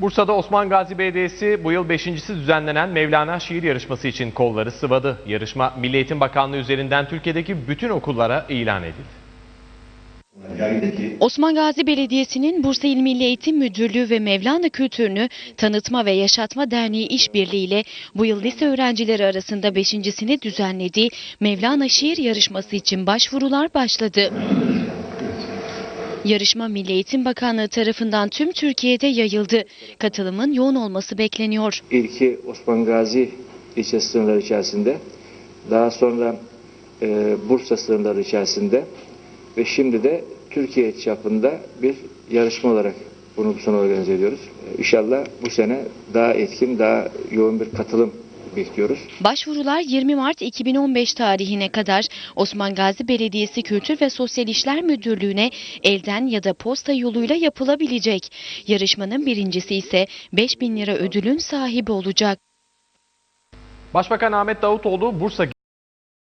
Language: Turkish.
Bursa'da Osman Gazi Belediyesi bu yıl beşincisi düzenlenen Mevlana Şiir Yarışması için kolları sıvadı. Yarışma Milli Eğitim Bakanlığı üzerinden Türkiye'deki bütün okullara ilan edildi. Osman Gazi Belediyesi'nin Bursa İl Milli Eğitim Müdürlüğü ve Mevlana Kültürünü Tanıtma ve Yaşatma Derneği işbirliğiyle bu yıl lise öğrencileri arasında beşincisini düzenlediği Mevlana Şiir Yarışması için başvurular başladı. Yarışma Milli Eğitim Bakanlığı tarafından tüm Türkiye'de yayıldı. Katılımın yoğun olması bekleniyor. İlki Osman Gazi ilçe sınırları içerisinde, daha sonra e, Bursa sınırları içerisinde ve şimdi de Türkiye çapında bir yarışma olarak bunu bu sene organize ediyoruz. E, İnşallah bu sene daha etkin, daha yoğun bir katılım bekliyoruz. Başvurular 20 Mart 2015 tarihine kadar Osman Gazi Belediyesi Kültür ve Sosyal İşler Müdürlüğü'ne elden ya da posta yoluyla yapılabilecek. Yarışmanın birincisi ise 5000 lira ödülün sahibi olacak. Başbakan Ahmet Davutoğlu Bursa